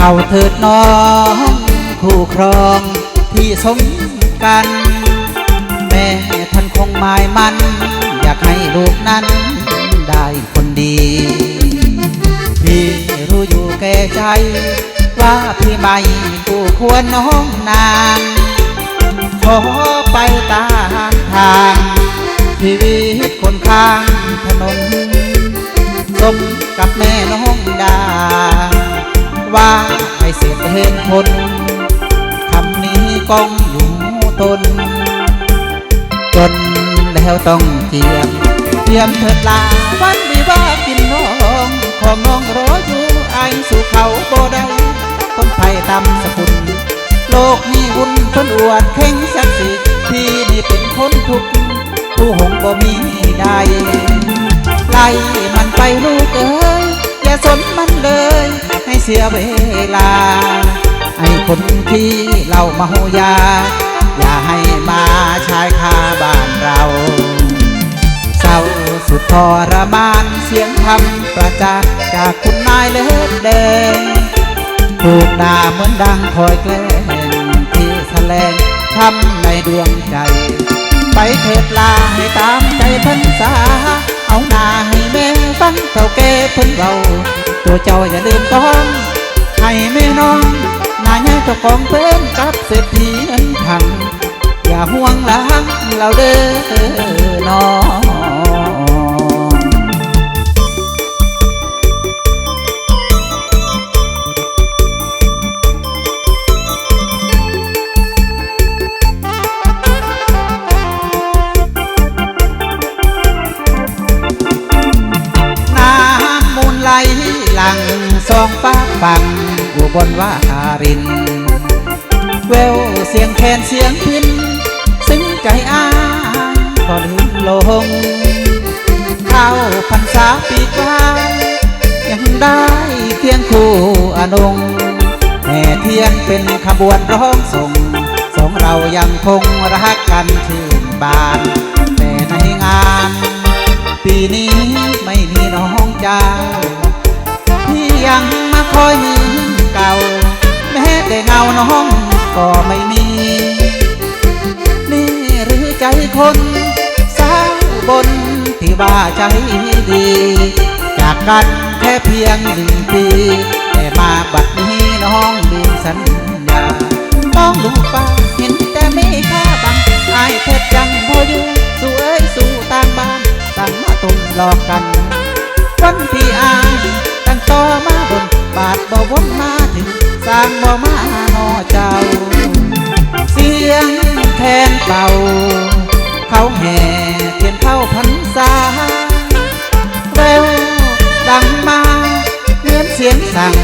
เข้าเถิดน้องคู่ครองที่สมกัน แม่ท่านคงหมายมัน อยากให้ลูกนั้นได้คนดี พี่รู้อยู่แก่ใจ ว่าพี่ไม่คู่ควรน้องนางขอไปตามทางชีวิตคนข้างถนน เห็นผลคำนี้ก้องอยู่ตน จนแล้วต้องเจียมเตรียมเถิดลาวันวิวากินน้องของน้องรออยู่ไอายสู่เขาบ่ได้คนไผ่ตำสกุล โลกนี้วุ่นทนอวดเข่งศักดิ์ศรีพี่นี่เป็นคนทุกข์ผู้หงบ่มีใดไล่มันไปลูกเอ้ยอย่าสนมันเลย สียเวลา ไอ้คนที่เราเมายา อย่าให้มาชายคาบ้านเราเศร้าสุดทรมานเสียงคำประจานจากคุณนายเล็บแดงถูกด่าเหมือนดังคอยแกล้งที่แสลงช้ำในดวงใจ ไปเถิดลาให้ตามใจพันษา เอาหน้าให้แม่ฟังเท่าแก่เพิ่นเบา ตัวเจ้าอย่าลืมต้องให้แม่น้องนายให้เจ้าของเพิ่มกับเศรษฐีอันทัง อย่าห่วงหลังเราเด้อน้อง สองฟ้าฟังอู่บนว่าอาริน แววเสียงแคนเสียงพินซึ้งใจอาก็ลืมลง เข้าพรรษาปีกลายยังได้เคียงคู่อนงแห่เทียนเป็นขบวนร้องส่งสองเรายังคงรักกันชื่นบาน แต่ในงาน ปีนี้ไม่มีน้องจ้า ยังมาคอยมือเก่า แม้แต่เงาน้องก็ไม่มี นี่หรือใจคนสาวบนที่ว่าใจดี จากกันแค่เพียงหนึ่งปี แต่มาบัดนี้น้องลืมสัญญาน้องดูฟ้าเห็นแต่ไม่ค่าบังอายเพชรจังพออยู่ สู้เอ้ยสู้ต่างบ้านสั่งมาตุนหลอกกัน บาทบ่วนมาถึงสร้างบ่มาหนอเจ้า เสียงแคนเป่า เขาแห่เทียนเข้าพรรษา เร็วดังมาเหมือนเสียงสั่ง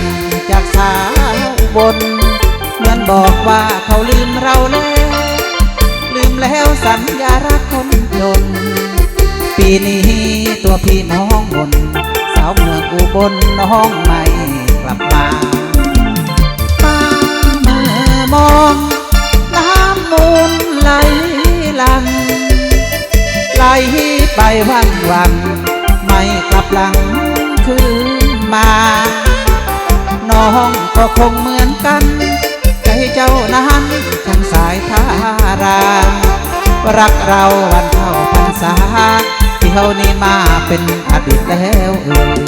จากสาวบน เหมือนบอกว่าเขาลืมเราแล้ว ลืมแล้วสัญญารักคนจน ปีนี้ตัวพี่น้องบน สาวเมืองอุบลน้องไม่ กลับมาตาเมื่อมองน้ำมูลไหลหลังไหลไปวันวัน ไม่กลับหลังคืนมา น้องก็คงเหมือนกัน ใจเจ้านั้นช่างสายทารา รักเราวันเข้าพรรษาที่เขานี้มาเป็นอดีตแล้วเอ่ย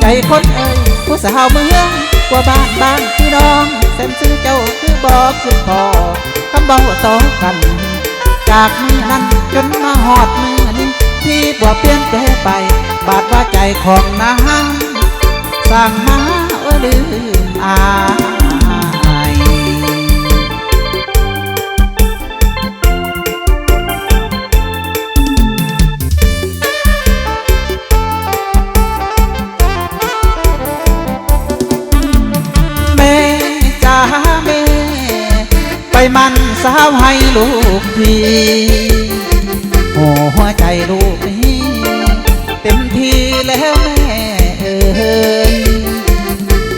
ใจคนเอ่ย ผู้สาวเมืองกว่าบ้านบ้านคือน้องแสนซื้อเจ้าคือบอกคือพอคำเบาต่องกัน จากมือนั้นจนมาหอดมือนี้ที่บ่เปลี่ยนแปลไป บาดว่าใจของนางสั่งมาว่าลืมอา มันสาวให้ลูกทีหัวใจลูกนี้เต็มที่แล้วแม่เอ่ย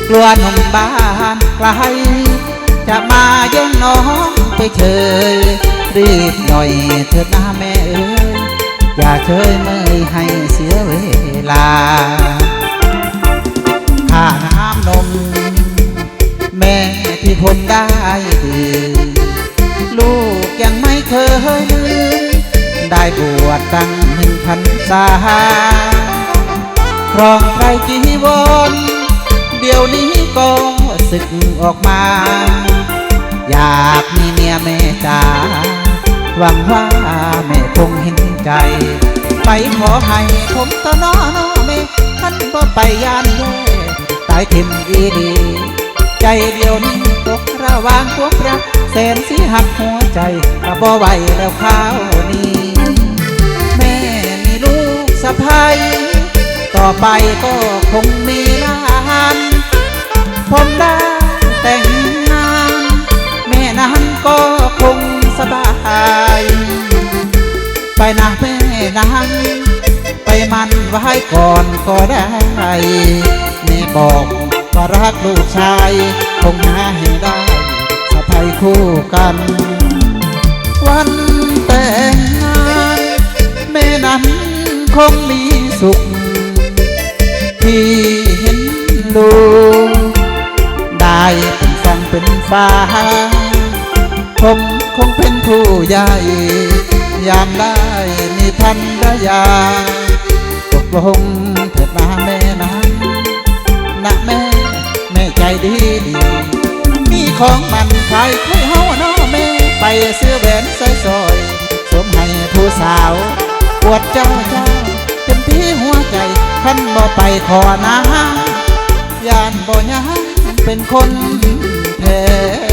กลัวหนุ่มบ้านไกลจะมาแย่งน้องไปเฉยรีบหน่อยเถิดนะแม่เอ้ยอย่าเชยเมยให้เสียเวลาค่าน้ำนม แม่ที่ผมได้ดีลูก ยังไม่เคยลืมได้บวชตั้งหนึ่งพันษาครองไตรจีวรเดี๋ยวนี้ก็ศึกออกมา อยากมีเมียแม่จ๋าหวังว่าแม่คงเห็นใจ ไปขอให้ผมตอนอนอแม่ท่านบ่ไปยานแย่ตายทิมอีดี ใจเดียวนี้ตกระวางความรักแส นสีหักหัวใจก็บ่ไหวแล้วข้าวนี้ แม่มีลูกสะพ้ายต่อไปก็คงมีหลานผมได้แต่งงาน แม่นั้นก็คงสบาย ไปนะแม่นั้นไปมันไว้ก่อนก็ได้แม่บอกว่ารักลูกชาย คงหาให้ได้ คู่กัน วันแต่งงานแม่นั้นคงมีสุข ที่เห็นลูกได้เป็นฟังเป็นฟ้า ผมคงเป็นผู้ใหญ่ ยามได้มีพันรยา ตกลงเถิดมาแม่นั้นนะแม่ แม่ใจดีดี ของมันใครใครเฮาน้อแม่ไปซื้อแหวนใส่ซอยสมให้ผู้สาวปวดเจ้าเจ้าเป็นที่หัวใจขันบ่ไปขอนะยานบ่ยังเป็นคนแท้